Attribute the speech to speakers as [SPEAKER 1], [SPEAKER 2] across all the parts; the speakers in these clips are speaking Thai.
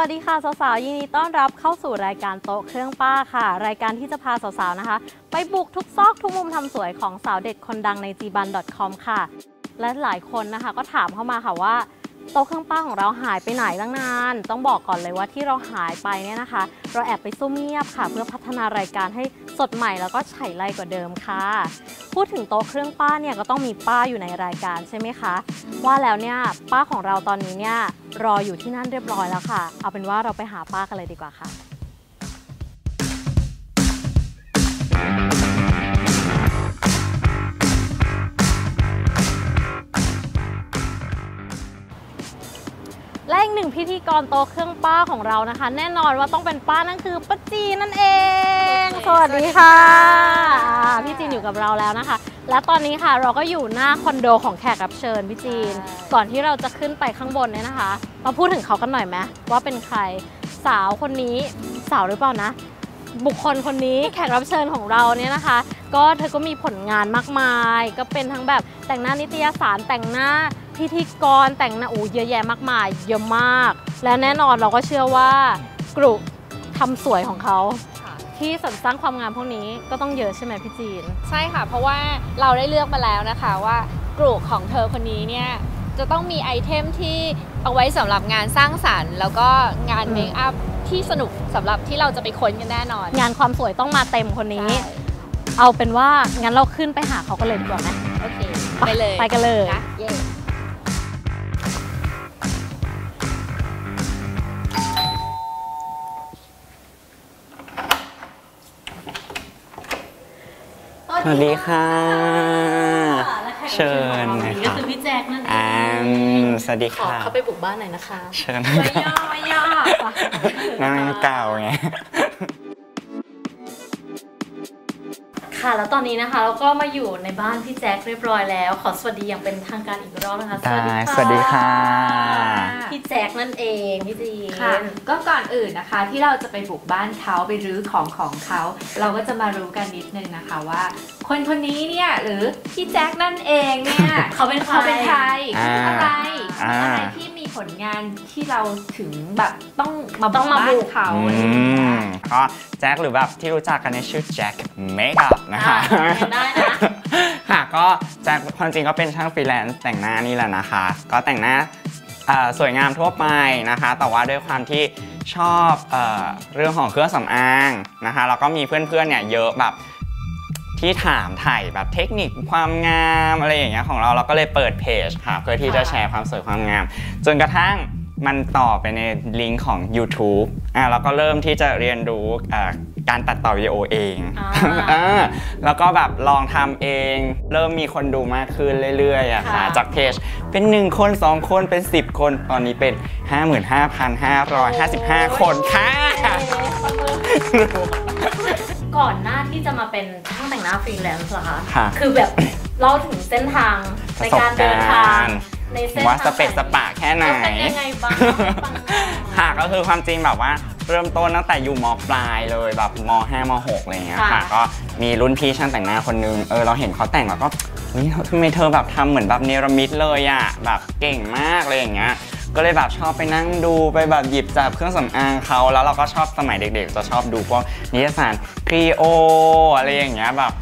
[SPEAKER 1] สวัสดีค่ะสาวๆยินดีต้อนรับเข้าสู่รายการโต๊ะเครื่องป้าค่ะ รายการที่จะพาสาวๆนะคะ ไปบุกทุกซอกทุกมุมทำสวยของสาวเด็ดคนดังใน g b a n c o m ค่ะ และหลายคนนะคะก็ถามเข้ามาค่ะว่า โต๊ะเครื่องป้าของเราหายไปไหนตั้งนาน ต้องบอกก่อนเลยว่าที่เราหายไปเนี่ยนะคะ เราแอบไปซุ่มเงียบค่ะ เพื่อพัฒนารายการให้สดใหม่แล้วก็ไฉไลกว่าเดิมค่ะ พูดถึงโต๊ะเครื่องป้าเนี่ยก็ต้องมีป้าอยู่ในรายการใช่ไหมคะ ว่าแล้วเนี่ยป้าของเราตอนนี้เนี่ยรออยู่ที่นั่นเรียบร้อยแล้วค่ะ เอาเป็นว่าเราไปหาป้ากันเลยดีกว่าค่ะ หนึ่งพิธีกรโตะเครื่องป้าของเรานะคะ แน่นอนว่าต้องเป็นป้านั่นคือป้าจีนนั่นเอง สวัสดีค่ะอ่าพี่จีนอยู่กับเราแล้วนะคะ และตอนนี้ค่ะเราก็อยู่หน้าคอนโดของแขกรับเชิญพี่จีน ก่อนที่เราจะขึ้นไปข้างบนเนี่ยนะคะ มาพูดถึงเขากันหน่อยไหมว่าเป็นใครสาวคนนี้สาวหรือเปล่านะ บุคคลคนนี้แขกรับเชิญของเราเนี่ยนะคะ ก็เธอก็มีผลงานมากมาย ก็เป็นทั้งแบบแต่งหน้านิตยสารแต่งหน้า พิธีกรแต่งหน้าอูเยอะแยะมากมาย เยอะมาก และแน่นอนเราก็เชื่อว่ากรุทำสวยของเขา
[SPEAKER 2] ค่ะ
[SPEAKER 1] ที่สรรสร้างความงามพวกนี้ก็ต้องเยอะใช่ไหมพี่จีน
[SPEAKER 2] ใช่ค่ะ เพราะว่าเราได้เลือกมาแล้วนะคะว่ากลุ่มของเธอคนนี้เนี่ยจะต้องมีไอเทมที่เอาไว้สำหรับงานสร้างสรรค์ แล้วก็งาน
[SPEAKER 1] อืม
[SPEAKER 2] เมคอัพที่สนุกสำหรับที่เราจะไปค้นกันแน่นอน
[SPEAKER 1] งานความสวยต้องมาเต็มคนนี้
[SPEAKER 2] ใช่
[SPEAKER 1] เอาเป็นว่างั้นเราขึ้นไปหาเขากันเลยดีกว่าไหม
[SPEAKER 2] โอเค ไปเลย
[SPEAKER 1] ไปกันเลย
[SPEAKER 2] นะ
[SPEAKER 3] วัสดีค่ะ
[SPEAKER 1] และแขกรับ
[SPEAKER 3] เชิญ
[SPEAKER 1] ของเรา
[SPEAKER 3] นะ
[SPEAKER 1] วันนี้
[SPEAKER 3] ค
[SPEAKER 1] ก็
[SPEAKER 3] รับ
[SPEAKER 1] คือพี่แจ็คนั่นเอ
[SPEAKER 3] อ่างสวัสดี
[SPEAKER 1] ขอ
[SPEAKER 3] ค่ะ
[SPEAKER 1] เข้าไปบุกบ้านหน่อยนะคะ
[SPEAKER 3] เชิญ
[SPEAKER 1] ไม่ย่อไม่ย่อ
[SPEAKER 3] นั่งเก่าไง
[SPEAKER 1] ค่ะ แล้วตอนนี้นะคะ เราก็มาอยู่ในบ้านพี่แจ็คเรียบร้อยแล้ว ขอสวัสดีอย่างเป็นทางการอีกรอบนะคะ
[SPEAKER 3] ได้สวัสดีค่ะ
[SPEAKER 1] พี่แจ็คนั่นเองพี่จีน
[SPEAKER 4] ค่ะก็ก่อนอื่นนะคะที่เราจะไปบุกบ้านเขาไปรื้อของของเขา เราก็จะมารู้กันนิดนึงนะคะว่า คนคนนี้เนี่ยหรือพี่แจ็คนั่นเองเนี่ย
[SPEAKER 1] เขาเป็นใคร
[SPEAKER 4] เขาเป็นใคร
[SPEAKER 3] อ่า
[SPEAKER 4] คืออะไร
[SPEAKER 3] อ่า
[SPEAKER 4] อะไรที่มีผลงานที่เราถึงแบบต้องมา
[SPEAKER 1] ต้องมา
[SPEAKER 4] บ้า
[SPEAKER 1] บุ
[SPEAKER 4] น
[SPEAKER 1] ก
[SPEAKER 4] เขา
[SPEAKER 3] อื
[SPEAKER 4] อะไรอย่างเงี้
[SPEAKER 3] ม
[SPEAKER 4] ย
[SPEAKER 3] ก็แจ็คหรือแบบที่รู้จักกันในชื่อแจ็คเมคอัพนะคะ
[SPEAKER 1] อ่าได้นะ
[SPEAKER 3] ค่ะก็แจ็คความจริงก็เป็นช่างฟรีแลนซ์แต่งหน้านี่แหละนะคะ ก็แต่งหน้าเอ่อสวยงามทั่วไปนะคะ แต่ว่าด้วยความที่ชอบเออเรื่องของเครื่องสำอางนะคะแล้วก็มีเพื่อนๆเนี่ยเยอะแบบ ที่ถามถ่ายแบบเทคนิคความงามอะไรอย่างเงี้ยของเราเราก็เลยเปิดเพจค่ะเพื่อที่จะแชร์ความสวยความงาม จนกระทั่งมันต่อไปในลิงก์ของ YouTube อะเราก็เริ่มที่จะเรียนรู้เอ่อการตัดต่อวิดีโอเอง
[SPEAKER 1] อ่า
[SPEAKER 3] อ่าแล้วก็แบบลองทำเอง เริ่มมีคนดูมากขึ้นเรื่อยๆอะค่ะ
[SPEAKER 1] ค่ะ
[SPEAKER 3] จากเพจเป็น 1 คน 2 คนเป็น 10 คน ตอนนี้เป็น 55,555 คนค่ะ
[SPEAKER 1] ก่อนหน้าที่จะมาเป็นช่างแต่งหน้าฟรีแลนซ์เหรอคะ
[SPEAKER 3] ค่ะ
[SPEAKER 1] คือแบบเล่าถึงเส้นทาง
[SPEAKER 3] ป
[SPEAKER 1] ใน
[SPEAKER 3] ระสบ
[SPEAKER 1] การเดินทาง
[SPEAKER 3] การณ์
[SPEAKER 1] ในเส้น
[SPEAKER 3] ว่า
[SPEAKER 1] ทาง
[SPEAKER 3] สเปซสปะแค่ไหน
[SPEAKER 1] เป็นยังไงบ้างฟังหน่อย
[SPEAKER 3] ค่ะก็คือความจริงแบบว่าเริ่มต้นตั้งแต่อยู่มปลายเลยแบบม5ม6อะไรเงี้ย
[SPEAKER 1] ค่ะ
[SPEAKER 3] ค่ะ ก็มีรุ่นพี่ช่างแต่งหน้าคนนึงเออเราเห็นเขาแต่งแล้วก็เฮ้ยทำไมเธอแบบทำเหมือนแบบเนรมิตเลยอะแบบเก่งมากเลยอย่างเงี้ย ก็เลยแบบชอบไปนั่งดูไปแบบหยิบจับเครื่องสำอางเขาแล้วเราก็ชอบสมัยเด็กๆ จะชอบดูพวกนิตยสารครีโออะไรอย่างเงี้ยแบบ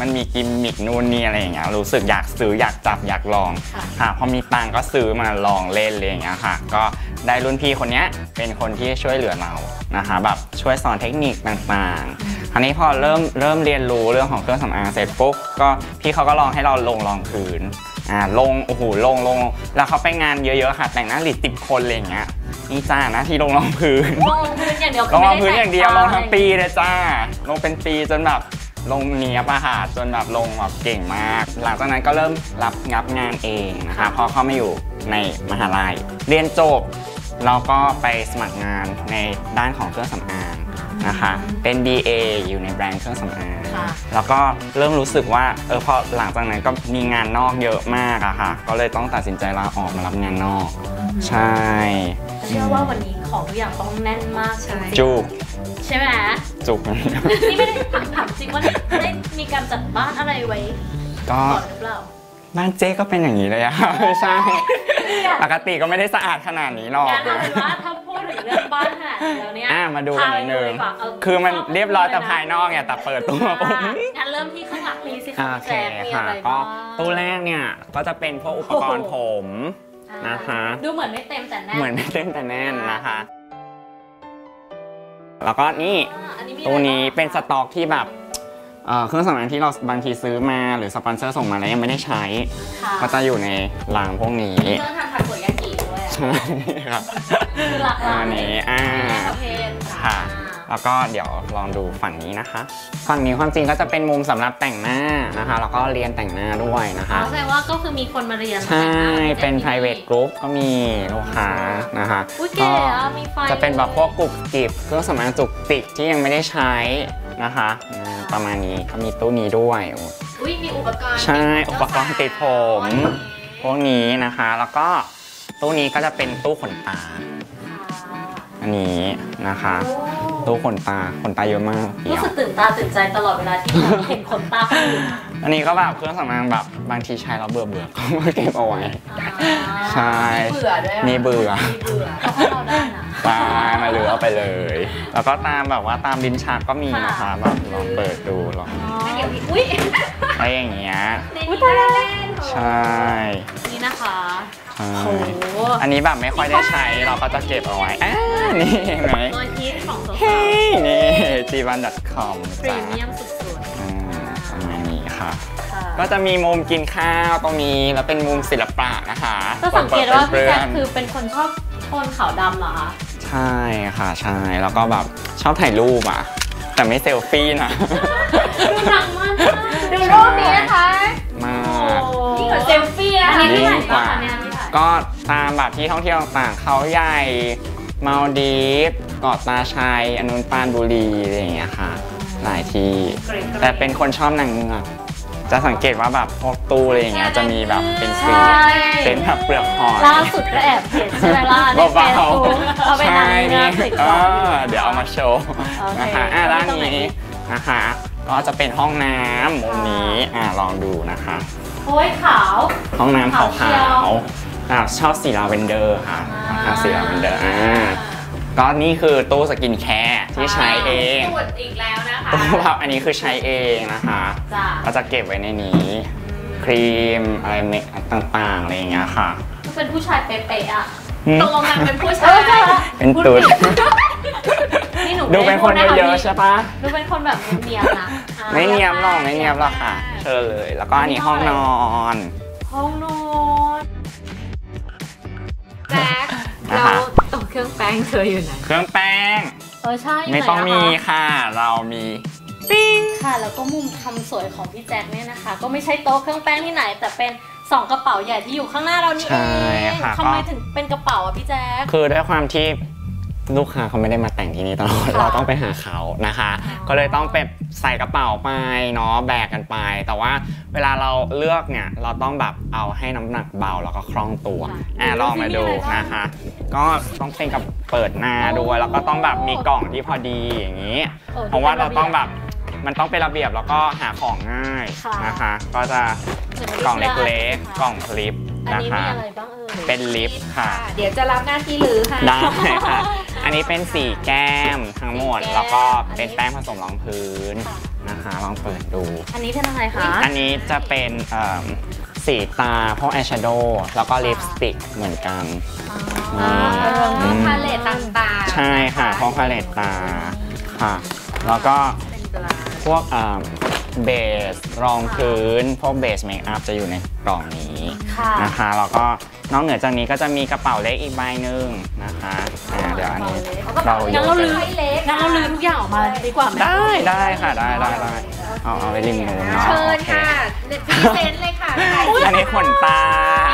[SPEAKER 3] มันมีกิมมิกนู่นนี่อะไรอย่างเงี้ยรู้สึกอยากซื้ออยากจับอยากลอง
[SPEAKER 1] ค่ะ
[SPEAKER 3] ค่ะพอมีตังค์ก็ซื้อมาลองเล่นเลยอย่างเงี้ยค่ะ ก็ได้รุ่นพี่คนเนี้ยเป็นคนที่ช่วยเหลือเรานะคะแบบช่วยสอนเทคนิคต่างๆคราวนี้พอเริ่มเริ่มเรียนรู้เรื่องของเครื่องสำอางเสร็จปุ๊บก็พี่เขาก็ลองให้เราลงรองพื้น อ่าลงโอ้โหลงลงแล้วเขาไปงานเยอะๆค่ะ แต่งหน้าหลิดสิบคนอะไรอย่างเงี้ยนี่จ้านะที่ลงรองพื้น
[SPEAKER 1] ลงพื้นอย่างเดียว
[SPEAKER 3] ลงรองพื้นอย่างเดียวลงทั้งปี
[SPEAKER 1] เลย
[SPEAKER 3] เลยจ้า ลงเป็นปีจนแบบลงเนี้ยบอะค่ะจนแบบลงแบบเก่งมาก หลังจากนั้นก็เริ่มรับงับงานเองนะคะพอเข้ามาอยู่ในมหาลัย เรียนจบเราก็ไปสมัครงานในด้านของเครื่องสำอาง นะคะ เป็น BA อยู่ในแบรนด์เครื่องสำอาง
[SPEAKER 1] ค่ะ
[SPEAKER 3] แล้วก็เริ่มรู้สึกว่าเออพอหลังจากนั้นก็มีงานนอกเยอะมากอะค่ะ ก็เลยต้องตัดสินใจลาออกมารับงานนอก ใช่
[SPEAKER 1] เชื่อว่าวันนี้ของทุกอย่างต้องแน่นมากใช่ไหม
[SPEAKER 3] จุก
[SPEAKER 1] ใช่ไหม
[SPEAKER 3] จุก
[SPEAKER 1] นี่ไม่ได้ถามถามจริงว่าได้มีการจัดบ้านอะไรไว้
[SPEAKER 3] ก็
[SPEAKER 1] ก่อนหรือเปล่า
[SPEAKER 3] บ้านเจ๊ก็เป็นอย่างนี้เลยอะไม่ใช่ ปกติก็ไม่ได้สะอาดขนาดนี้หรอก
[SPEAKER 1] งั้นเอาเป็นว่าถ้าพูดถึงเรื่องบ้านขนาดนี้แล้วเนี่ย
[SPEAKER 3] อะมาดูกันนิดนึง
[SPEAKER 1] พาไปดีกว่าเา
[SPEAKER 3] คือมันเรียบร้อยแต่ภายนอกเนี่ยแต่เปิดตู้มาปุ๊บ
[SPEAKER 1] อะงั้นเริ่มที่ข้างหลังนี้สิคะ
[SPEAKER 3] โอเค
[SPEAKER 1] แจ็คมี
[SPEAKER 3] ค่ะ
[SPEAKER 1] อะไร
[SPEAKER 3] ก็
[SPEAKER 1] บ้าง
[SPEAKER 3] ตู้แรกเนี่ยก็จะเป็นพวกอุปกรณ์ผม นะคะ
[SPEAKER 1] ดูเหมือนไม่เต็มแต่แน่น
[SPEAKER 3] เหมือนไม่เต็มแต่แน่นนะคะ แล้วก็นี่
[SPEAKER 1] อ่าอันนี้มี
[SPEAKER 3] ตัวนี้
[SPEAKER 1] อะไรบ้าง
[SPEAKER 3] เป็นสต็อกที่แบบ เอ่อเครื่องสำอางที่เราบางทีซื้อมาหรือสปอนเซอร์ส่งมาแล้วยังไม่ได้ใช้
[SPEAKER 1] ค่ะ
[SPEAKER 3] ก็จะอยู่ในรางพวกนี้
[SPEAKER 1] เครื่องทำทาโกยากิด้วยอะ
[SPEAKER 3] ใช่ครับ
[SPEAKER 1] คือหลากหลาย
[SPEAKER 3] อันนี้อ่า
[SPEAKER 1] ประเภท
[SPEAKER 3] ค่ะแล้วก็เดี๋ยวลองดูฝั่งนี้นะคะ ฝั่งนี้ความจริงก็จะเป็นมุมสำหรับแต่งหน้านะคะ แล้วก็เรียนแต่งหน้าด้วยนะ
[SPEAKER 1] อ๋อ
[SPEAKER 3] คะ
[SPEAKER 1] แสดงว่าก็คือมีคนมาเรียน
[SPEAKER 3] ใช่
[SPEAKER 1] แต่งหาให้
[SPEAKER 3] เป็น
[SPEAKER 1] ที่
[SPEAKER 3] private group ก็มีลูกค้านะคะ
[SPEAKER 1] อุ้ยเก๋อะมีไฟ
[SPEAKER 3] จะเป็นแบบพวกกรุบกริบเครื่องสำอางจุกจิกที่ยังไม่ได้ใช้ นะคะอ่าประมาณนี้ก็มีตู้นี้ด้วย
[SPEAKER 1] อุ้ยมีอุปกรณ์
[SPEAKER 3] ใช่อุปกรณ์ติดผมพวกนี้นะคะ แล้วก็ตู้นี้ก็จะเป็นตู้ขนตา อันนี้นะคะ ตู้ขนตาขนตาเยอะมากเดี
[SPEAKER 1] รู้
[SPEAKER 3] ยว
[SPEAKER 1] สึกตื่นตาตื่นใจตลอดเวลาที่เห็นขนตาคนอื่น อะ
[SPEAKER 3] อันนี้ก็แบบเครื่องสำอางแบบบางทีใช้แล้วเบื่อเบื่อๆก็มาเก็บเอาไว้ ใช่
[SPEAKER 4] เบื่อด้วยอะ
[SPEAKER 3] มีเบื่อ
[SPEAKER 4] มีเบื่อ
[SPEAKER 1] ก็ให้เราได้นะ
[SPEAKER 3] ตายมาเหลือเอาไปเลย แล้วก็ตามแบบว่าตามลิ้นชักก็มีนะคะแบบลองเปิดดูลอง
[SPEAKER 1] เดี๋ยวอุ้ย
[SPEAKER 3] อะไรอย่างเงี้ย
[SPEAKER 1] อุ้ยตายแล้ว
[SPEAKER 3] ใช่
[SPEAKER 1] นี่นะคะ
[SPEAKER 3] ใช่
[SPEAKER 1] โอ้โห
[SPEAKER 3] อันนี้แบบไม่ค่อยได้ใช้เราก็จะเก็บเอาไว้อ่านี่เห็นไหม
[SPEAKER 1] ตัวฮิตของสาว
[SPEAKER 3] เฮ้ยนี่ g1.com
[SPEAKER 1] ๆพรีเมียมสุด
[SPEAKER 3] อ่ ก็จะมีมุมกินข้าวตรงนี้แล้วเป็นมุมศิลปะนะคะ
[SPEAKER 1] ก็สังเกตว่าพี่แจ็ค
[SPEAKER 3] เปื้
[SPEAKER 1] คืออนเป็นคนชอบโทนขาวดำเหรอคะ
[SPEAKER 3] ๆใช่ค่ะใช่แล้วก็แบบชอบถ่ายรูปอะ แต่ไม่เซลฟี่นะ
[SPEAKER 1] ดูหนังมาก
[SPEAKER 4] ดูรูปนี้นะคะ
[SPEAKER 3] มาก
[SPEAKER 4] นี่เหมือนเซลฟี่นะ
[SPEAKER 1] อัน
[SPEAKER 4] คะ
[SPEAKER 1] นี้ที่ไหน
[SPEAKER 3] ยิ่งก
[SPEAKER 1] บ้า
[SPEAKER 3] ว่า
[SPEAKER 1] งอันเนี้ยที่ไหน
[SPEAKER 3] ก็ตามแบบที่ท่องเที่ยวต่างๆเขาใหญ่มาลดีฟเกาะตาชัยอนุนปานบุรีอะไรอย่างเงี้ยค่ะ หลายที่
[SPEAKER 1] เกรดๆ
[SPEAKER 3] แต่เป็นคนชอบนางเงือก จะสังเกตว่าแบบพวกตู้อะไรอย่างเงี้ยจะมีแบบเป็นสี
[SPEAKER 1] ใช่
[SPEAKER 3] เป็นแบบเปลือกหอย
[SPEAKER 1] ล่าสุดก็แอบเห็นใช่ไหมล่ะในเฟ
[SPEAKER 3] เบา
[SPEAKER 1] ซบุ๊กเอาไป
[SPEAKER 3] ๆ
[SPEAKER 1] นาง
[SPEAKER 3] ใช่
[SPEAKER 1] เงื
[SPEAKER 3] นี่
[SPEAKER 1] อกติด
[SPEAKER 3] เอ
[SPEAKER 1] ต่อ
[SPEAKER 3] อเดี๋ยวเอามาโชว์
[SPEAKER 1] โอเค
[SPEAKER 3] นะคะอะด้าน
[SPEAKER 1] ตรงไหน
[SPEAKER 3] นี้นะคะก็จะเป็นห้องน้ำมุมนี้อะลองดูนะคะ
[SPEAKER 1] โอ้ยขาว
[SPEAKER 3] ห้องน้ำขา
[SPEAKER 1] ขาวเชียว
[SPEAKER 3] วๆอะชอบสีลาเวนเดอร์ค่ะ
[SPEAKER 1] อ่า
[SPEAKER 3] อะสีลาเวนเดอร์อ่า ก็นี่คือตู้สกินแคร์ที่ใช้เอง
[SPEAKER 4] ตรวจอีกแล้วนะคะ
[SPEAKER 3] ตู้แบบอันนี้คือใช้เองนะคะ
[SPEAKER 1] จ้า
[SPEAKER 3] ก็จะเก็บไว้ในนี้ ครีมอะไรเมคต่างๆอะไรอย่างเงี้ยค่ะ
[SPEAKER 1] เป็นผู้ชายเป๊ะๆอะ
[SPEAKER 3] หืม
[SPEAKER 4] ตกลงนางเป็นผู้ชาย
[SPEAKER 3] เป็นตุ๊ด
[SPEAKER 1] นี่หนู
[SPEAKER 3] ดูเป็นคน
[SPEAKER 1] ไม่ได้พูด
[SPEAKER 3] เยอะ
[SPEAKER 1] นะคะ
[SPEAKER 3] ๆใช่ปะ
[SPEAKER 1] ดูเป็นคนแบบเนียบๆนะอ่า
[SPEAKER 3] ไม่เนียบหรอกไม่เนียบหรอกค่ะ เชิญเลย แล้วก็อันนี้ห้องนอน
[SPEAKER 1] ห้องนอน
[SPEAKER 4] แจ็ค
[SPEAKER 3] นะ
[SPEAKER 4] เรา
[SPEAKER 3] คะ
[SPEAKER 4] ตกเครื่องแป้งเธออยู่ไหน
[SPEAKER 3] เครื่องแป้ง
[SPEAKER 1] เออใช่ยู่
[SPEAKER 3] ไม่
[SPEAKER 1] หน
[SPEAKER 3] ต้อง
[SPEAKER 1] นะ
[SPEAKER 3] มี
[SPEAKER 1] คะ
[SPEAKER 3] ค่ะ เรามี
[SPEAKER 1] ค่ะ แล้วก็มุมทำสวยของพี่แจ็คเนี่ยนะคะ ก็ไม่ใช่โต๊ะเครื่องแป้งที่ไหน แต่เป็นสองกระเป๋าใหญ่ที่อยู่ข้างหน้าเรานี่
[SPEAKER 3] ใช่
[SPEAKER 1] เอง
[SPEAKER 3] ค่ะ
[SPEAKER 1] ทำไม
[SPEAKER 3] ก็
[SPEAKER 1] ถึงเป็นกระเป๋าอะพี่แจ็ค
[SPEAKER 3] คือด้วยความที่ ลูกค้าเขาไม่ได้มาแต่งที่นี่ตลอด
[SPEAKER 1] ค่ะ
[SPEAKER 3] เราต้องไปหาเขานะคะ
[SPEAKER 1] อ๋อ
[SPEAKER 3] ก็เลยต้องไปใส่กระเป๋าไปเนาะแบกกันไป แต่ว่าเวลาเราเลือกเนี่ยเราต้องแบบเอาให้น้ำหนักเบาแล้วก็คล่องตัวอะลองมาดูนะคะ ก็ต้องเป็นกับเปิดหน้าด้วยแล้วก็ต้องแบบมีกล่องที่พอดีอย่างนี้
[SPEAKER 1] ออ
[SPEAKER 3] เพราะว่าเราต้องแบบ
[SPEAKER 1] ดู
[SPEAKER 3] มันต้องเป็นระเบียบแล้วก็หาของง่าย
[SPEAKER 1] ค่ะ
[SPEAKER 3] นะคะ ก็จะ
[SPEAKER 1] เป็นระเบียบ
[SPEAKER 3] กล่องเล็ก
[SPEAKER 1] ค่ะ
[SPEAKER 3] ๆกล่องคลิป
[SPEAKER 1] อัน
[SPEAKER 3] นะ
[SPEAKER 1] นี้
[SPEAKER 3] คะ
[SPEAKER 1] มีอะไรบ้างเอ่ย
[SPEAKER 3] เป็นลิปค่ะ
[SPEAKER 4] เดี๋ยวจะรับหน้าที่ลือค่ะ
[SPEAKER 3] ได้ค่ะ อันนี้เป็นสีแก้มทั้งหมด
[SPEAKER 1] สีแก้ม
[SPEAKER 3] แล้วก็เป็นแป้งผสมรองพื้นนะคะ ลองเปิดดู
[SPEAKER 1] อันนี้เป็นอะไรคะ
[SPEAKER 3] อันนี้จะเป็นเอิ่มสีตาพวกอายแชโดว์แล้วก็ลิปสติกเหมือนกัน
[SPEAKER 1] อ๋อ
[SPEAKER 3] อื
[SPEAKER 4] พวก
[SPEAKER 3] ม
[SPEAKER 4] พาเลตต่างๆ
[SPEAKER 3] ใช่ค่ะพวกพาเลตตาค่ะ แล้วก็
[SPEAKER 4] เป็นบลา
[SPEAKER 3] พวกเบสรองพื้นพวกเบสเมคอัพจะอยู่ในกล่องนี้
[SPEAKER 1] ค่ะ
[SPEAKER 3] นะคะแล้วก็นอกเหนือจากนี้ก็จะมีกระเป๋าเล็กอีกใบหนึ่งนะคะอ่า เดี๋ยวอันนี้เราโย
[SPEAKER 1] งั้นเรา
[SPEAKER 3] น
[SPEAKER 1] ลืม
[SPEAKER 3] ไป
[SPEAKER 4] เล็ก
[SPEAKER 1] งั้นเราลืมทุกอย่างออกมาดีกว่าไหม
[SPEAKER 3] ได้ได้ค่ะได้ได้ได้เอาเอาไปริมนู้นเนาะ
[SPEAKER 4] เชิญ
[SPEAKER 3] โอเค
[SPEAKER 4] ค่ะเด็ดพรีเซนต์เลยค่ะถ่าย
[SPEAKER 3] อันนี้ขนตา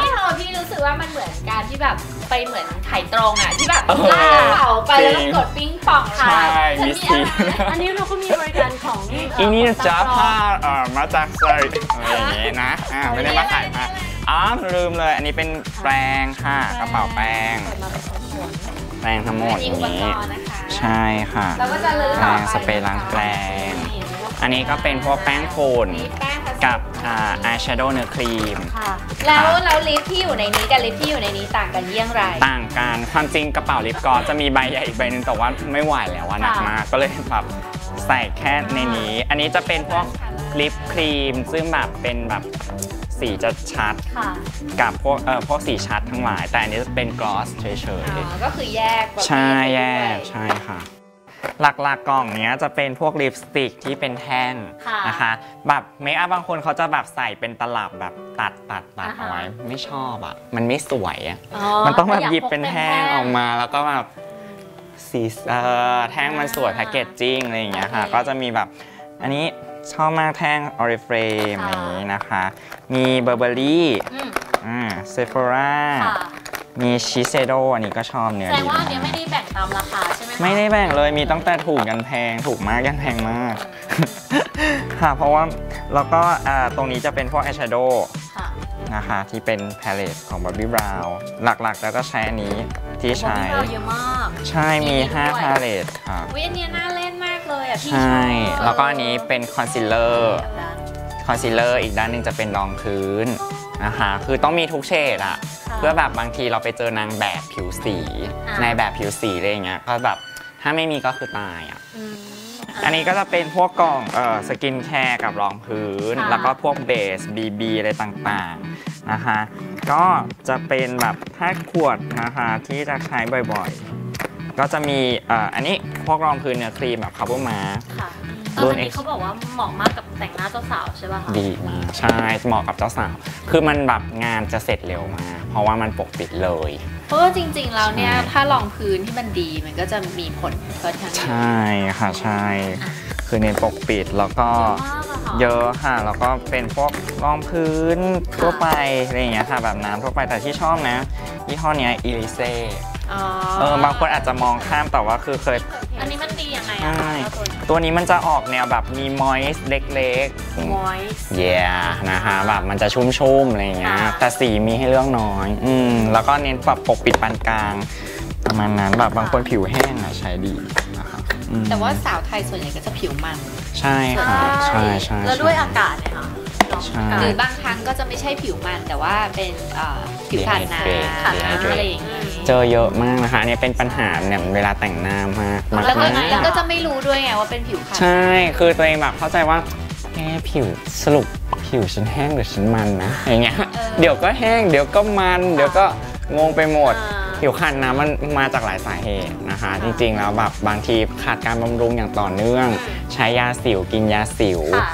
[SPEAKER 4] พี่เธอพี่รู้สึกว่ามันเหมือนการที่แบบไปเหมือนถ่ายตรงอะที่แบบ
[SPEAKER 3] เออ
[SPEAKER 4] ลากกระเป๋าไปแล้ว
[SPEAKER 3] จริ
[SPEAKER 4] ก็
[SPEAKER 3] ง
[SPEAKER 4] กดปิ้งป่อง
[SPEAKER 3] ใช่
[SPEAKER 4] ฉัน
[SPEAKER 3] มี
[SPEAKER 4] มี
[SPEAKER 3] สี
[SPEAKER 4] อะไร
[SPEAKER 1] อันนี้เราก็มีบริการของ
[SPEAKER 3] อีนี่จะ
[SPEAKER 1] เอ่อ
[SPEAKER 3] ผ้าเอ่อมาจากไซอะไรอย่างงี้นะอ่าไม่ได้มาขายผ้าอ๋อลืมเลย อันนี้เป็นแปรงค่ะกระเป๋าแปรง
[SPEAKER 1] เปิดมาเป็นคน
[SPEAKER 3] แปรงทั้งหมด
[SPEAKER 4] มี
[SPEAKER 3] อ
[SPEAKER 4] อุ
[SPEAKER 3] ย่าง
[SPEAKER 4] ปก
[SPEAKER 3] นี้
[SPEAKER 4] รณ์นะคะ
[SPEAKER 3] ใช่ค่ะ
[SPEAKER 4] เราก็จะลื้อ
[SPEAKER 3] แปร
[SPEAKER 4] ต่องไป
[SPEAKER 3] สเปรย์ล้างแปรง อันนี้ก็เป็นพวกแป้งฝุ่น
[SPEAKER 4] มีแป้งผ
[SPEAKER 3] กับอ่าอายแชโดว์เนื้อครีม
[SPEAKER 1] ค่ะ
[SPEAKER 2] แล้วแล้วลิปที่อยู่ในนี้กับลิปที่อยู่ในนี้ต่างกันเยี่ยงไร
[SPEAKER 3] ต่างกันความจริงกระเป๋าลิปกลอสจะมีใบใหญ่อีกใบหนึงแต่ว่าไม่ไหวแล้วว่าหนัก
[SPEAKER 1] ค่ะ
[SPEAKER 3] มากก็เลยแบบใส่แค่ในนี้ อันนี้จะเป็นพวก ลิปครีม ซึ่งแบบเป็นแบบสีจะชัด
[SPEAKER 1] ค่ะ
[SPEAKER 3] กับพวกเอ่อพวกสีชัดทั้งหลาย แต่อันนี้จะเป็นกลอสเฉย
[SPEAKER 2] อ๋อก็คือแยกแบบ
[SPEAKER 3] ๆใช่
[SPEAKER 2] นี้
[SPEAKER 3] แย
[SPEAKER 2] ด้วย
[SPEAKER 3] กใช่ค่ะ หลักๆกล่องเนี้ยจะเป็นพวกลิปสติกที่เป็นแท่ง
[SPEAKER 1] ค่ะ
[SPEAKER 3] นะคะแบบเมคอัพบางคนเขาจะแบบใส่เป็นตลับแบบตัดตัดตัด
[SPEAKER 1] อ่าฮะ
[SPEAKER 3] เอาไว้ไม่ชอบอะมันไม่สวยอะ
[SPEAKER 1] อ๋อ
[SPEAKER 3] มันต้องแบบ
[SPEAKER 1] ยาก
[SPEAKER 3] หยิบ
[SPEAKER 1] พก
[SPEAKER 3] เป็นแท่งออกมา แล้วก็แบบสีเอ่อแท่งมันสวย
[SPEAKER 1] อ่า
[SPEAKER 3] แพคเกจจิ้งอะไรอย่างเงี้ยค่ะ
[SPEAKER 1] โอเค
[SPEAKER 3] ก็จะมีแบบอันนี้ ชอบมากแท่งออริเฟรม
[SPEAKER 1] ค่ะ
[SPEAKER 3] อย่างนี้นะคะ มีเบอร์เบอรี่
[SPEAKER 1] อืม
[SPEAKER 3] อ่าเซฟอร่า
[SPEAKER 1] ค่ะ
[SPEAKER 3] มีชิเซโดอันนี้ก็ชอบเนื้อ
[SPEAKER 1] แสด
[SPEAKER 3] ดี
[SPEAKER 1] งว่าอัน
[SPEAKER 3] มา
[SPEAKER 1] เนี้ยไม่
[SPEAKER 3] ก
[SPEAKER 1] ได้แบ่งตามราคาใช่ไหมคะ
[SPEAKER 3] ไม่ได้แบ่งเลยมีตั้งแต่ถูกยันแพงถูกมากยันแพงมาก ค่ะ เพราะว่าแล้วก็อ่าตรงนี้จะเป็นพวกอายแชโดว์
[SPEAKER 1] ค่ะ
[SPEAKER 3] นะคะที่เป็นแพลเลตของ Bobbi Brown หลักๆ แล้วก็ใช้อันนี้ที่ใช้
[SPEAKER 1] บอกพี่เราเยอะมาก
[SPEAKER 3] ใช่มี
[SPEAKER 1] มีด้วย
[SPEAKER 3] 5แพลเลตค่ะ
[SPEAKER 2] วิอันเนี้ยน่าเล่นมาก เลยอะพี่
[SPEAKER 3] ใช่
[SPEAKER 2] ชอบ
[SPEAKER 3] แล้วก็อันนี้เป็นคอนซีลเลอร์คอนซีลเลอร์อีกด้านหนึงจะเป็นรองพื้นนะคะคือต้องมีทุกเฉดอะ
[SPEAKER 1] ค่ะ
[SPEAKER 3] เพื่อแบบบางทีเราไปเจอนางแบบผิวสี
[SPEAKER 1] อ่า
[SPEAKER 3] ในแบบผิวสีอะไรอย่างเงี้ยก็แบบถ้าไม่มีก็คือตายอะ
[SPEAKER 1] อืม
[SPEAKER 3] อันนี้ก็จะเป็นพวกกล่องเอ่อสกินแคร์กับรองพื้น
[SPEAKER 1] ค่ะ
[SPEAKER 3] แล้วก็พวกเบส BB อะไรต่างๆนะคะ ก็จะเป็นแบบถ้าขวดนะคะที่จะใช้บ่อยๆ ก็จะมีเอ่ออันนี้พวกรองพื้นเนื้อครีมแบบคาร์บอนมา
[SPEAKER 1] ค่ะ
[SPEAKER 3] รุ่
[SPEAKER 1] เออนอันนี้
[SPEAKER 3] X
[SPEAKER 1] เขาบอกว่าเหมาะมากกับแต่งหน้าเจ้าสาวใช่ป่ะคะ
[SPEAKER 3] ดีมากใช่เหมาะกับเจ้าสาว คือมันแบบงานจะเสร็จเร็วมากเพราะว่ามันปกปิดเลย
[SPEAKER 2] เพราะว่าจริงๆแล้วเนี่ย
[SPEAKER 3] ใช่
[SPEAKER 2] ถ้ารองพื้นที่มันดีมันก็จะมีผลค่อนข้างเย
[SPEAKER 3] ใช
[SPEAKER 2] อะ่
[SPEAKER 3] ค่ะใช่คือเน้นปกปิดแล้วก็
[SPEAKER 1] เยอะมากอะค่ะ
[SPEAKER 3] เยอะค่ะ แล้วก็เป็นพวกรองพื้นทั่วไปอะไรอย่างเงี้ยค่ะแบบน้ำทั่วไปแต่ที่ชอบนะยี่ห้อเนี้ยอีลิเซ่
[SPEAKER 2] อ๋อ
[SPEAKER 3] เออบางคนอาจจะมองข้ามแต่ว่าคือเคย
[SPEAKER 1] อันนี้มันดียังไง
[SPEAKER 3] ใช่
[SPEAKER 1] อะคะตัวนี้
[SPEAKER 3] ตัวนี้มันจะออกแนวแบบมีมอยส์เล็กๆ
[SPEAKER 1] moist
[SPEAKER 3] เย้นะคะ แบบมันจะชุ่มๆอะไรอย่างเงี้ย
[SPEAKER 1] ค่ะ
[SPEAKER 3] แต่สีมีให้เลือกน้อย อืม แล้วก็เน้นแบบปกปิดปานกลาง ประมาณนั้นแบบบางคนผิวแห้งอะใช้ดีนะคะอืม
[SPEAKER 2] แต่ว่าสาวไทยส่วนใหญ่ก็จะผิวมัน
[SPEAKER 3] ใช่ค่ะ ใช่ใช่
[SPEAKER 1] แล้วด้วย
[SPEAKER 3] ใช่
[SPEAKER 1] อากาศเนี่ยค่ะลอง
[SPEAKER 3] ใช่
[SPEAKER 1] อากา
[SPEAKER 2] ห
[SPEAKER 1] ศ
[SPEAKER 2] รือบางครั้งก็จะไม่ใช่ผิวมันแต่ว่าเป็นเอ่อผิวขาดน้
[SPEAKER 3] Dehydrate ำ
[SPEAKER 1] ขาดน้ำ
[SPEAKER 2] อะไรอย่างงี้
[SPEAKER 3] เจอเยอะมากนะคะอันนี้เป็นปัญหาเนี่ยเวลาแต่งหน้ามากมาก
[SPEAKER 2] แล้วก็
[SPEAKER 3] มาก
[SPEAKER 2] แล้วก็จะไม่รู้ด้วยไงว่าเป็นผิวขาด
[SPEAKER 3] ใช่คือตัวเองแบบเข้าใจว่าแค่ผิวสรุปผิวฉันแห้งหรือฉันมันนะอย่างเงี้ยเดี๋ยวก็แห้งเดี๋ยวก็มัน เดี๋ยวก็งงไปหมด
[SPEAKER 1] อ่า
[SPEAKER 3] ผิวขาดน้ำมันมาจากหลายสาเหตุนะคะ จริงๆแล้วแบบบางทีขาดการบำรุงอย่างต่อเนื่อง ใช้ยาสิวกินยาสิว
[SPEAKER 1] ค่ะ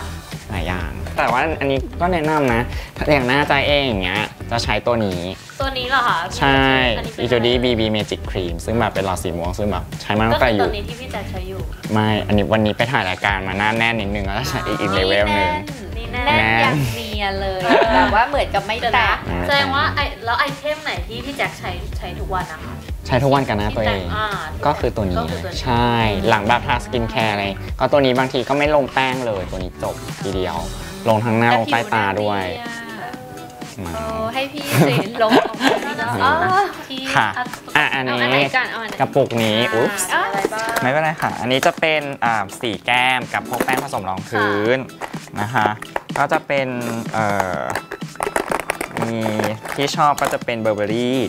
[SPEAKER 3] หลายอย่าง แต่ว่าอันนี้ก็แนะนำนะถ้าอย่างหน้าใจเองอย่างเงี้ย จะใช้ตัวนี้
[SPEAKER 1] ตัวนี้เหรอคะ
[SPEAKER 3] ใช่
[SPEAKER 1] อันนี้เป็น
[SPEAKER 3] อีจูดี้บีบีเมจิกครีมซึ่งแบบเป็นหลอดสีม่วงซึ่งแบบใช้มา
[SPEAKER 1] ก็
[SPEAKER 3] ตั้งแต่
[SPEAKER 1] คือ
[SPEAKER 3] อ
[SPEAKER 1] ตั
[SPEAKER 3] ยู่
[SPEAKER 1] วนี้ที่พี่แจ๊คใช้อยู่
[SPEAKER 3] ไม่อันนี้วันนี้ไปถ่ายรายการมาหน้าแน่นนิดนึงแล้วก็ใช้อีกอีกเลเวลหนึ่ง
[SPEAKER 1] นี่แน่
[SPEAKER 2] แน่น
[SPEAKER 3] แน่น
[SPEAKER 2] อย่างเนียนเลยแบบว่าเหมือนกับไม่
[SPEAKER 1] เดี๋ยว
[SPEAKER 2] แต
[SPEAKER 1] นะ
[SPEAKER 2] ก
[SPEAKER 1] แสดงว่าไอแล้วไอเทมไหนที่พี่แจ็คใช้ใช้ทุกวันนะคะ
[SPEAKER 3] ใช้ทุกวันกันหน้าตัวเอง
[SPEAKER 1] อ่า
[SPEAKER 3] ก็คือตัวนี้
[SPEAKER 1] ก็คือตัวนี้
[SPEAKER 3] ใช่หลังแบบทาสกินแคร์อะไรก็ตัวนี้บางทีก็ไม่ลงแป้งเลยตัวนี้จบทีเดียว ลงทั้งหน้าลงใต้ตาด้วย มา
[SPEAKER 2] โอ้ให้พี่สิลงของพี่เนอะอ๋อ
[SPEAKER 1] ที่
[SPEAKER 3] ค่ะ
[SPEAKER 1] อะ
[SPEAKER 3] อะอัน
[SPEAKER 2] เอา
[SPEAKER 3] นี้
[SPEAKER 2] อันไหนกันเอาอันไหน
[SPEAKER 3] กระปุกนี้อุ๊บ
[SPEAKER 2] อะ
[SPEAKER 1] อะไรบ้าง
[SPEAKER 3] ไม่เป็นไรค่ะ อันนี้จะเป็นอ่าสีแก้มกับพวกแป้งผสมรองพื้นนะคะก็จะเป็นเอ่อมีที่ชอบก็จะเป็นเบอร์เบอรี่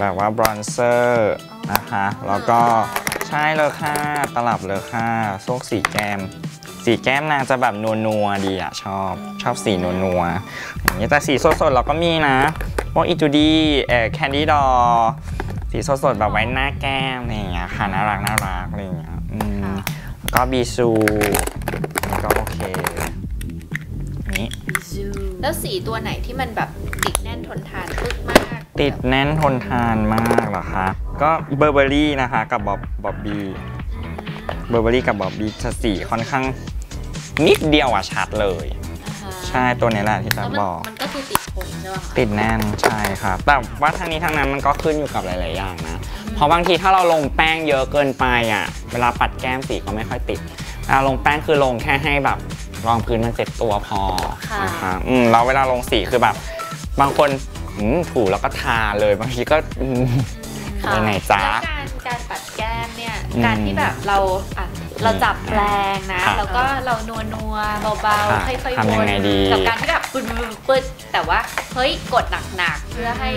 [SPEAKER 3] แบบว่าบรอนเซอร์นะคะแล้วก็ใช่เลยค่ะตลับเลยค่ะโซกสีแก้ม สีแก้มนางจะแบบนัวๆดีอะชอบชอบสีนัวๆอย่างนี้แต่สีสดๆเราก็มีนะพวกอิจูดี้เอ่อแคนดี้ดอสีสดๆแบบไว้หน้าแก้มอะไรอย่างเงี้ยค่ะน่ารักน่ารักอะไรอย่างเงี้ยอืมแล้วก็บีซูนี่ก็โอเคนี่
[SPEAKER 2] แล้วสีตัวไหนที่มันแบบติดแน่นทนทานปึ๊กมาก
[SPEAKER 3] ติดแน่นทนทานมากเหรอคะ ก็เบอร์เบอรี่นะคะ กับบ๊อบบ๊อบบี้ เบอร์เบอรี่กับบ๊อบบี้จะสีค่อนข้างนิดเดียวอะชัดเลย ใช่ตัวนี้แหละที่จะ
[SPEAKER 1] แล้วมัน
[SPEAKER 3] บอก
[SPEAKER 1] มันก็คือติดทนใช่ป่ะคะ
[SPEAKER 3] ติดแน่นใช่ครับ แต่ว่าทั้งนี้ทั้งนั้นมันก็ขึ้นอยู่กับหลาย ๆ อย่างนะ เพราะบางทีถ้าเราลงแป้งเยอะเกินไปอะเวลาปัดแก้มสีก็ไม่ค่อยติดเวลาลงแป้งคือลงแค่ให้แบบรองพื้นมันเจ็บตัวพอนะคะอืมแล้วเวลาลงสีคือแบบ บางคนอืมถูแล้วก็ทาเลยบางทีก็อืมไปไหนจ้า
[SPEAKER 2] แล้วการการปัดแก้มเนี่ย
[SPEAKER 3] อืม
[SPEAKER 2] การที่แบบเราอะ
[SPEAKER 4] เราจับแรงนะ
[SPEAKER 3] ครับ
[SPEAKER 4] แล้วก็เรานัวนัวๆเบา
[SPEAKER 3] ครับ
[SPEAKER 4] ๆค่อยๆ
[SPEAKER 3] ทำยังไงดี
[SPEAKER 4] กับการที่แบบปึ๊ดปึ๊ดปึ๊ดแต่ว่าเฮ้ยกดหนักๆเพื่อให้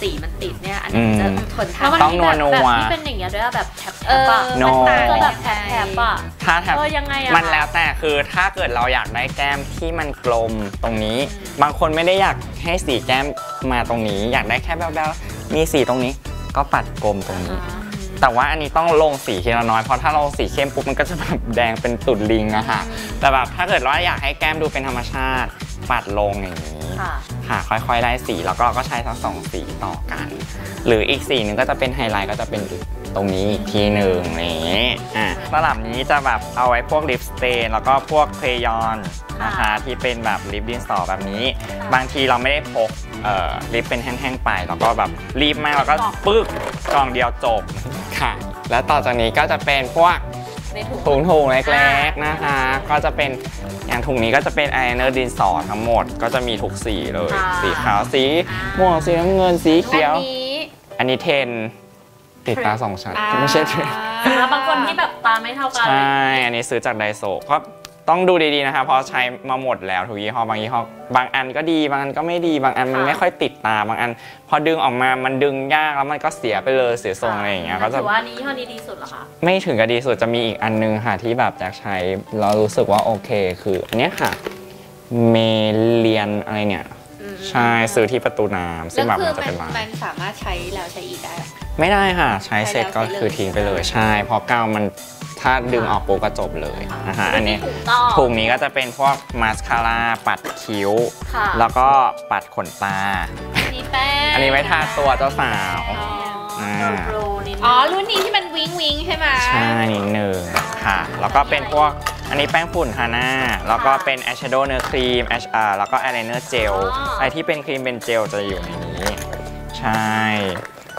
[SPEAKER 4] สีมันติดเนี่ยอันนี้จะทนทาน
[SPEAKER 1] แล้วมัน
[SPEAKER 3] ต้อง
[SPEAKER 1] มีแบบ
[SPEAKER 3] นัวๆ
[SPEAKER 1] แบบที่เป็นอย่างเงี้ยด้วยอะแบบแถบ
[SPEAKER 4] เออ
[SPEAKER 1] ๆอะ
[SPEAKER 3] โน
[SPEAKER 4] มันต่าง
[SPEAKER 1] ก็
[SPEAKER 4] กัน
[SPEAKER 1] แบบ
[SPEAKER 4] ยัง
[SPEAKER 1] แถ
[SPEAKER 4] ไง
[SPEAKER 1] บๆอะ
[SPEAKER 3] ถ้าแถบ
[SPEAKER 1] เออยังไงอะ
[SPEAKER 3] มันแล้วแต่คือถ้าเกิดเราอยากได้แก้มที่มันกลมตรงนี้ บางคนไม่ได้อยากให้สีแก้มมาตรงนี้ อยากได้แค่แบ๊วๆมีสีตรงนี้ก็ปัดกลมตรงนี้ แต่ว่าอันนี้ต้องลงสีทีละน้อยเพราะถ้าเราลงสีเข้มปุ๊บมันก็จะแบบแดงเป็นตุดลิงอะค่ะแต่แบบถ้าเกิดว่าอยากให้แก้มดูเป็นธรรมชาติปัดลงอย่างนี้
[SPEAKER 1] ค่ะ
[SPEAKER 3] ค่ะค่อยๆไล่สีแล้วก็เราก็ใช้ทั้งสองสีต่อกัน หรืออีกสีหนึ่งก็จะเป็นไฮไลท์ก็จะเป็นตรงนี้อีกทีหนึ่งนี้อะสลับนี้จะแบบเอาไว้พวกลิปสเตนแล้วก็พวกเครยอนนะคะที่เป็นแบบลิปดินสอแบบนี้ บางทีเราไม่ได้พกเอ่อ ลิปเป็นแห้งๆไป แล้วก็แบบรีบมากแล้วก็ปึ๊กกล่องเดียวจบค่ะ แล้วต่อจากนี้ก็จะเป็นพวก
[SPEAKER 1] ในถุง
[SPEAKER 3] ถุงถุงเล็กๆนะคะ ก็จะเป็นอย่างถุงนี้ก็จะเป็นอายไลเนอร์ดินสอทั้งหมด ก็จะมีทุกสีเลย
[SPEAKER 1] ค่ะ
[SPEAKER 3] สีขาวสีม่วงสีน้ำเงินสี
[SPEAKER 4] อั
[SPEAKER 3] เขียว
[SPEAKER 4] นนี้
[SPEAKER 3] อันนี้เทนติดตาสองชั้น
[SPEAKER 4] อ่า
[SPEAKER 3] ไม่ใช่เทรน
[SPEAKER 1] สำหรับบางคนที่แบบตาไม่เท่ากัน
[SPEAKER 3] ใช่ อันนี้ซื้อจากไดโซเพราะ ต้องดูดีๆนะคะเพราะใช้มาหมดแล้วทุกยี่ห้อบางยี่ห้อบางอันก็ดีบางอันก็ไม่ดีบางอันมัน
[SPEAKER 1] ค่ะ
[SPEAKER 3] ไม่ค่อยติดตาบางอัน พอดึงออกมามันดึงยากแล้วมันก็เสียไปเลยเสียทรงอะไรอย่างเงี้ยก็จะ
[SPEAKER 1] ถือว่านี้ยี่ห้อนี้ดีสุดเหรอคะ
[SPEAKER 3] ไม่ถึงกับดีสุดจะมีอีกอันนึงค่ะที่แบบอยากใช้เรารู้สึกว่าโอเค คืออันเนี้ยค่ะเมเลียนอะไรเนี่ยใช่ซื้อที่ประตูน้ำซึ่
[SPEAKER 4] แล้
[SPEAKER 3] ง
[SPEAKER 4] ว
[SPEAKER 3] แบบ
[SPEAKER 4] คือ
[SPEAKER 3] มันจะ
[SPEAKER 4] มั
[SPEAKER 3] เป็นนลาย
[SPEAKER 4] มันสามารถใช้แล้วใช้อีกได้เหรอ
[SPEAKER 3] ไม่ได้ค่ะ ใช้เสร็จก็
[SPEAKER 4] ใช้แล้ว
[SPEAKER 3] คือทิ้งไปเลยใช่เพราะกาวมัน ถ้าดึงออกปุ๊บก็จบเลยนะคะอันนี้
[SPEAKER 1] ถูกต้อง
[SPEAKER 3] ถุงนี้ก็จะเป็นพวกมาสคาร่าปัดคิ้ว
[SPEAKER 1] ค่ะ
[SPEAKER 3] แล้วก็ปัดขนตา
[SPEAKER 4] อันนี้แป้ง
[SPEAKER 3] อันนี้ไว้ทาตัวเจ้าสาว
[SPEAKER 4] อ๋อ
[SPEAKER 3] อ่า
[SPEAKER 1] โปรนิดนึง
[SPEAKER 4] อ๋อรุ่นนี้ที่มันวิงวิงใช่ไหม
[SPEAKER 3] ใช่นิดหนึ่งค่ะ แล้วก็เป็นพวกอันนี้แป้งฝุ่นทาหน้าแล้วก็เป็นอายแชโดว์เนื้อครีมแอชอ่าแล้วก็อายไลเนอร์เจลอะไรที่เป็นครีมเป็นเจลจะอยู่ในนี้ ใช่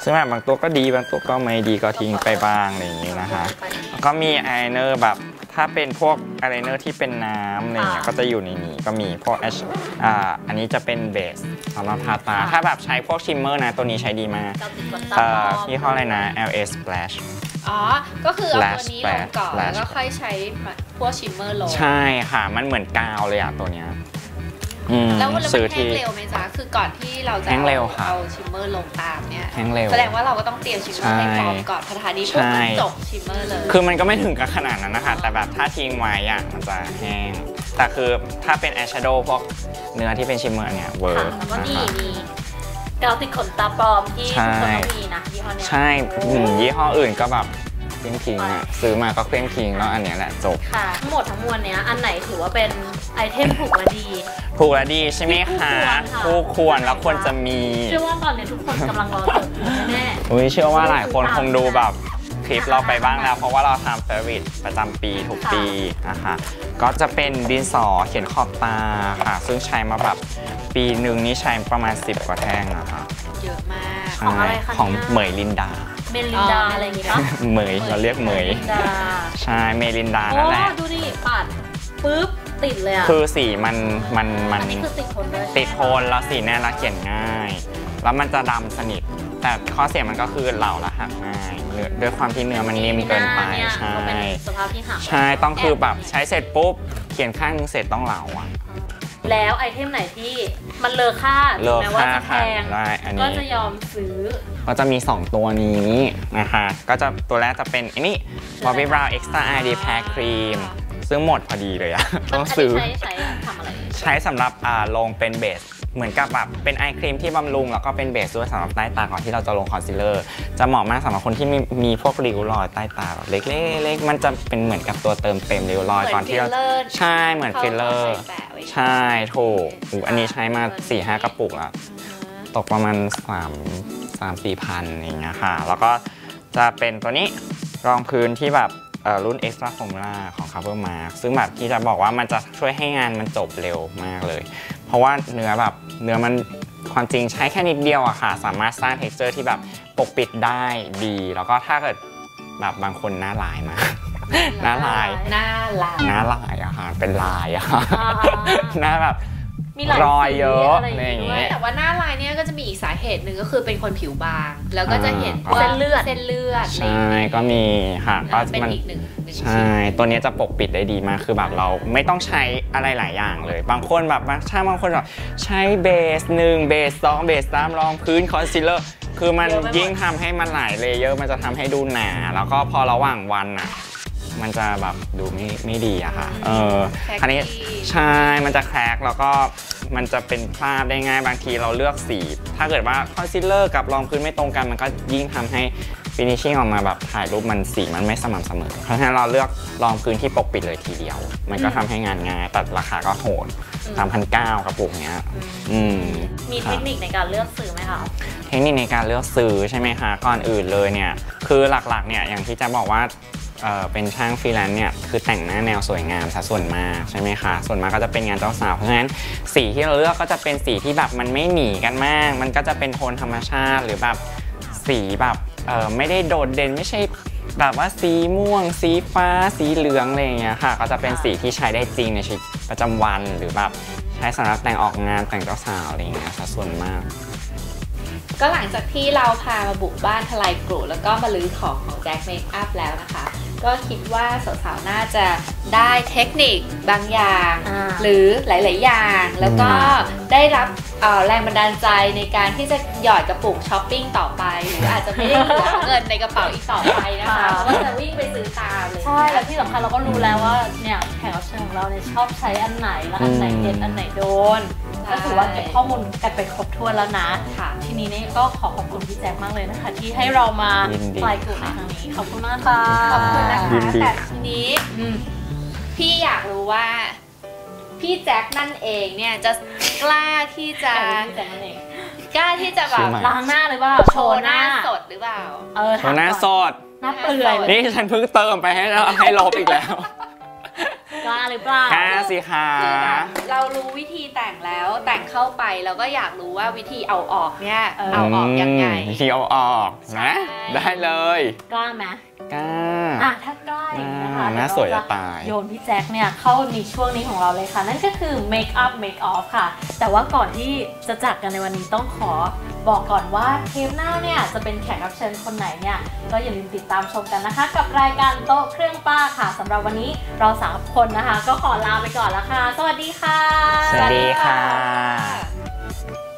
[SPEAKER 3] ซึ่งแบบบางตัวก็ดีบางตัวก็ไม่ดีก็ทิ้งไปบ้างอะไรอย่างนี้นะคะแล้วก็มีอายไลเนอร์แบบถ้าเป็นพวกอายไลเนอร์ที่เป็นน้ำอะไรอย่างเงี้ยก็จะอยู่ในนี้ก็มีพวก H อ่าอันนี้จะเป็นเบสสำหรับทาตา ถ้าแบบใช้พวกชิมเมอร์นะตัวนี้ใช้ดีมาก
[SPEAKER 1] เราติดขนตา
[SPEAKER 3] เอ่อ
[SPEAKER 1] ปลอม
[SPEAKER 3] ยี่ห้ออะไรนะ LA Splash
[SPEAKER 4] อ๋อ ก็คือเอาตัว
[SPEAKER 3] Lash
[SPEAKER 4] นี้ลงก่อน
[SPEAKER 3] Lash
[SPEAKER 4] แล้วก็ค่อยใช้พวกชิมเมอร์ลง
[SPEAKER 3] ใช่ค่ะ มันเหมือนกาวเลยอะตัวเนี้ย อืม
[SPEAKER 4] แล้วมันแล้ว
[SPEAKER 3] ซื้
[SPEAKER 4] มั
[SPEAKER 3] อน
[SPEAKER 4] แห้
[SPEAKER 3] ที่
[SPEAKER 4] งเร็วไหมจ๊ะคือก่อนที่เราจะ
[SPEAKER 3] แห้งเร็วค่ะ
[SPEAKER 4] เอาชิมเมอร์ลงตามเนี่ย
[SPEAKER 3] แห้งเร็ว
[SPEAKER 4] แสดงว่าเราก็ต้องเตรียมชิมเมอร์ให้พร้อม
[SPEAKER 3] ใช่
[SPEAKER 4] ก่อนพอทานี้ปุ๊บ
[SPEAKER 3] ใช่
[SPEAKER 4] ก็จบชิมเมอร์เลย
[SPEAKER 3] คือมันก็ไม่ถึงกับขนาดนั้นนะคะ แต่แบบถ้าทิ้งไว้อะมันจะแห้ง แต่คือถ้าเป็นอายแชโดว์พวกเนื้อที่เป็นชิมเมอร์เนี่ยเวิ
[SPEAKER 1] ค่ะ
[SPEAKER 3] ร์ก
[SPEAKER 1] แล้วก็
[SPEAKER 3] นะ
[SPEAKER 1] นี่
[SPEAKER 3] คะ
[SPEAKER 1] มีกาวติดขนตาปลอมที่
[SPEAKER 3] ใช่
[SPEAKER 1] ทุกคนต้องมีนะยี่ห้อเนี้ย
[SPEAKER 3] ใช่อืมยี่ห้ออื่นก็แบบ เครื่องทิ้งอะซื้อมาก็เครื่องทิ้งแล้วอันเนี้ยแหละจบ
[SPEAKER 1] ค่ะทั้งหมดทั้งมวลเนี้ยอันไหนถือว่าเป็นไอเทมถูกและดี
[SPEAKER 3] ถูกและดีใช่ไหมคะ
[SPEAKER 1] คู่
[SPEAKER 3] คู่
[SPEAKER 1] ควรค่ะ
[SPEAKER 3] ควรแล้วควรจะมี
[SPEAKER 1] เชื่อว่าตอนนี้ทุกคนกำลังรอเสิร์ฟอยู่แน่
[SPEAKER 3] อุ้ยเชื่อว่าหลายคนคงดูแบบคลิปเราไปบ้างแล้ว เพราะว่าเราทำเฟรวิตประจำปีทุกปีนะคะก็จะเป็นดินสอเขียนขอบตาค่ะ ซึ่งใช้มาแบบปีหนึ่งนี่ใช้ประมาณ 10 กว่าแท่งนะคะ
[SPEAKER 4] เยอะมาก
[SPEAKER 1] ของอะไรคะ
[SPEAKER 3] ของ
[SPEAKER 1] เนี่ย
[SPEAKER 3] เหมยลินดา
[SPEAKER 1] เมลินดาอะไรอย่างงี้ปะ
[SPEAKER 3] เหมยเราเรียกเหมย
[SPEAKER 1] ลินดา
[SPEAKER 3] ใช่เมลินดา
[SPEAKER 1] โอ้
[SPEAKER 3] นั่นแหละ
[SPEAKER 1] ดูดิปัดปุ๊บติดเลยอะ
[SPEAKER 3] คือสีมันมันมัน
[SPEAKER 1] อันนี้คือติดทนด้วย
[SPEAKER 3] ติดโทนแล้วสีแน่นแล้วเขียนง่าย แล้วมันจะดำสนิท แต่ข้อเสียมันก็คือเหลาและหักง่ายเนื้อด้วยความที่เนื้อมันนิ่มเกินไป
[SPEAKER 1] หา
[SPEAKER 3] ใช่
[SPEAKER 1] ก็เป็นสภาพที่หัก
[SPEAKER 3] ใช่ต้องคือแบบใช้เสร็จปุ๊บเขียนข้างนึงเสร็จต้องเหลาอะ
[SPEAKER 1] แล้วไอเทมไหนที่มันเลอค่า
[SPEAKER 3] เลิก
[SPEAKER 1] แม้ว่า
[SPEAKER 3] ค่า
[SPEAKER 1] จะแพ
[SPEAKER 3] ค่ะ
[SPEAKER 1] ง
[SPEAKER 3] ได้อัน
[SPEAKER 1] ก็
[SPEAKER 3] นี้
[SPEAKER 1] จะยอมซื้อ
[SPEAKER 3] ก็จะมี 2 ตัวนี้นะคะ ก็จะตัวแรกจะเป็นอันนี้ Bobbi Brown Extra ID Pack Cream ซึ่งหมดพอดีเลยอะต้องซื้อ
[SPEAKER 1] ใช้ใช้ทำอะไร
[SPEAKER 3] ใช้สำหรับอ่าลงเป็นเบส เหมือนกับแบบเป็นไอครีมที่บำรุง แล้วก็เป็นเบสด้วยสำหรับใต้ตาก่อนที่เราจะลงคอนซีลเลอร์ จะเหมาะมากสำหรับคนที่มีมีพวกริ้วรอยใต้ตาแบบเล็กๆๆมันจะเป็นเหมือนกับตัวเติมเต็มริ้วรอยก่อนที่เรา
[SPEAKER 4] เหมือน filler
[SPEAKER 3] ใช่เหมือนฟิลเลอร์
[SPEAKER 4] ขาใส่แปะไว้
[SPEAKER 3] ใช่ถูกอู้อันนี้ใช้มา4ี่ห้ากระปุกแล้วตกประมาณ3 3 4พันอย่างเงี้ยค่ะ แล้วก็จะเป็นตัวนี้รองพื้นที่แบบเอ่อรุ่น Extra Formula ของ Cover Mark ซึ่งแบบที่จะบอกว่ามันจะช่วยให้งานมันจบเร็วมากเลย เพราะว่าเนื้อแบบเนื้อมันความจริงใช้แค่นิดเดียวอะค่ะ สามารถสร้าง texture ที่แบบปกปิดได้ดี แล้วก็ถ้าเกิดแบบบางคนหน้าลายมากหน้าลาย
[SPEAKER 4] หน้าลาย
[SPEAKER 3] หน้าลายอะค่ะ เป็นลายอะค่ะ
[SPEAKER 1] อ่า
[SPEAKER 3] หน้าแบบ
[SPEAKER 1] มีหลาย
[SPEAKER 3] รอยเยอะ
[SPEAKER 1] สีอะไรอย่าง
[SPEAKER 3] อะไรอย่างเงี้
[SPEAKER 1] งี้
[SPEAKER 3] ย
[SPEAKER 2] แต่ว่าหน้าลายเนี่ยก็จะมีอีกสาเหตุหนึ่งก็คือเป็นคนผิวบาง แล้วก็จะเห็น
[SPEAKER 3] อ่า
[SPEAKER 2] ว่า
[SPEAKER 1] เส้นเลือด
[SPEAKER 2] เส้นเลือด
[SPEAKER 3] ใช่ก็มีค่ะก็
[SPEAKER 2] นะเป็น
[SPEAKER 3] มัน
[SPEAKER 2] อีกหนึ่งหนึ่ง
[SPEAKER 3] ใช่ตัวเนี้ยจะปกปิดได้ดีมากคือแบบเราไม่ต้องใช้อะไรหลายอย่างเลย บางคนแบบบางช่างบางคนแบบใช้เบสหนึ่งเบสสองเบสสามรองพื้นคอนซีลเลอร์คือมัน
[SPEAKER 1] เยอะไปหมด
[SPEAKER 3] ยิ่งทำให้มันหลายเลเยอร์มันจะทำให้ดูหนา แล้วก็พอระหว่างวันอะ มันจะแบบดูไม่ไม่ดีอะค่ะ เออ
[SPEAKER 2] แค
[SPEAKER 3] คันนี้
[SPEAKER 2] ที่
[SPEAKER 3] ใช่ มันจะแครกแล้วก็มันจะเป็นคราบได้ง่ายบางทีเราเลือกสี ถ้าเกิดว่าคอนซีลเลอร์กับรองพื้นไม่ตรงกัน มันก็ยิ่งทำให้ฟินิชชิ่งออกมาแบบถ่ายรูปมันสีมันไม่สม่ำเสมอ เพราะฉะนั้นเราเลือกรองพื้นที่ปกปิดเลยทีเดียว มันก็ทำให้งานง่ายแต่ราคาก็โหดสามพันเก้ากระปุกเนี้ยอืม
[SPEAKER 1] มีเทคนิคในการเลือกซื้อไหมคะ
[SPEAKER 3] เทคนิคในการเลือกซื้อใช่ไหมคะก่อนอื่นเลยเนี่ยคือหลักๆเนี่ยอย่างที่จะบอกว่า เป็นช่างฟรีแลนซ์เนี่ยคือแต่งหน้าแนวสวยงามซะส่วนมากใช่ไหมคะส่วนมากก็จะเป็นงานเจ้าสาวเพราะฉะนั้นสีที่เราเลือกก็จะเป็นสีที่แบบมันไม่หนีกันมาก มันก็จะเป็นโทนธรรมชาติหรือแบบสีแบบไม่ได้โดดเด่นไม่ใช่แบบว่าสีม่วง สีฟ้า สีเหลืองอะไรอย่างเงี้ยค่ะ ก็จะเป็นสีที่ใช้ได้จริงในชีวิตประจำวันหรือแบบใช้สำหรับแต่งออกงานแต่งเจ้าสาวอะไรอย่างเงี้ยซะส่วนมาก
[SPEAKER 2] ก็หลังจากที่เราพามาบุกบ้านทลายกรุแล้วก็มาลื้อของของแจ็คเมคอัพแล้วนะคะ ก็คิดว่าสาวๆน่าจะได้เทคนิคบางอย่าง
[SPEAKER 1] อ่า
[SPEAKER 2] หรือหลาย ๆ อย่าง แล้วก็ได้รับเอ่อแรงบันดาลใจในการที่จะหยอดกระปุกช้อปปิ้งต่อไป หรืออาจจะไม่ได้เหลือเงินในกระเป๋าอีกต่อไปนะคะ
[SPEAKER 1] ค่ะ
[SPEAKER 2] เพราะว่าจะวิ่งไปซื้อตามเลย
[SPEAKER 1] ใช่แล้วที่สำคัญเราก็รู้แล้วว่าเนี่ยแขกรับเชิญของเราเนี่ยชอบใช้อันไหนแล้วอันไหนเด็ดอันไหนโดน ก็ถือว่าเก็บข้อมูลกันไปครบถ้วนแล้วนะ
[SPEAKER 2] ค่ะ
[SPEAKER 1] ทีนี้เนี่ยก็ขอขอบคุณพี่แจ็คมากเลยนะคะ ที่ให้เรามา
[SPEAKER 3] ยินดี
[SPEAKER 1] ปลายกลุ่มในครั้งนี้ ขอบคุณมากค่ะ
[SPEAKER 2] ขอบคุณนะคะ
[SPEAKER 3] ยินดี
[SPEAKER 2] แต่ทีนี้
[SPEAKER 1] อืม
[SPEAKER 2] พี่อยากรู้ว่า พี่แจ็คนั่นเองเนี่ยจะกล้าที่จะ
[SPEAKER 1] แต่เป็นพี่แจ็คนั่นเอง
[SPEAKER 2] กล้าที่จะแบ
[SPEAKER 3] ชื่
[SPEAKER 2] บ
[SPEAKER 3] อใหม่
[SPEAKER 1] ล้างหน้าหรือเปล่า
[SPEAKER 2] โชว์หน้าสดหรือเปล่า
[SPEAKER 1] เออ
[SPEAKER 3] โชว์หน้า
[SPEAKER 1] ถม
[SPEAKER 3] ส
[SPEAKER 1] ก่อ
[SPEAKER 3] ด
[SPEAKER 1] หน้าเปื่อยเลย
[SPEAKER 3] นี่ฉันเพิ่งเติมไปให้แล้วให้ลบอีกแล้ว
[SPEAKER 1] กล้าหรือเปล่าก
[SPEAKER 3] ล้าสิคะ
[SPEAKER 2] คือแบบเรารู้วิธีแต่งแล้วแต่งเข้าไปเราก็อยากรู้ว่าวิธีเอาออกเนี่ยเอาออกยังไง
[SPEAKER 3] วิธีเอาออกนะ
[SPEAKER 2] ใช่
[SPEAKER 3] ได้เลย
[SPEAKER 1] กล้าไหม
[SPEAKER 3] กล้า
[SPEAKER 1] อะถ้ากล้าอย่างนี้นะคะ
[SPEAKER 3] อ่าน่าสวย
[SPEAKER 1] เดี๋
[SPEAKER 3] จะ
[SPEAKER 1] เร
[SPEAKER 3] ตาย
[SPEAKER 1] โยนพี่แจ็คเนี่ยเข้าในช่วงนี้ของเราเลยค่ะ นั่นก็คือ make up make off ค่ะ แต่ว่าก่อนที่จะจากกันในวันนี้ต้องขอบอกก่อนว่าเทปหน้าเนี่ยจะเป็นแขกรับเชิญคนไหนเนี่ยก็อย่าลืมติดตามชมกันนะคะ กับรายการโต๊ะเครื่องป้าค่ะสำหรับวันนี้เราสามคนนะคะ ก็ขอลาไปก่อนแล้วค่ะ สวัสดีค่ะ
[SPEAKER 3] สวัสดีค่ะ
[SPEAKER 2] ค่ะ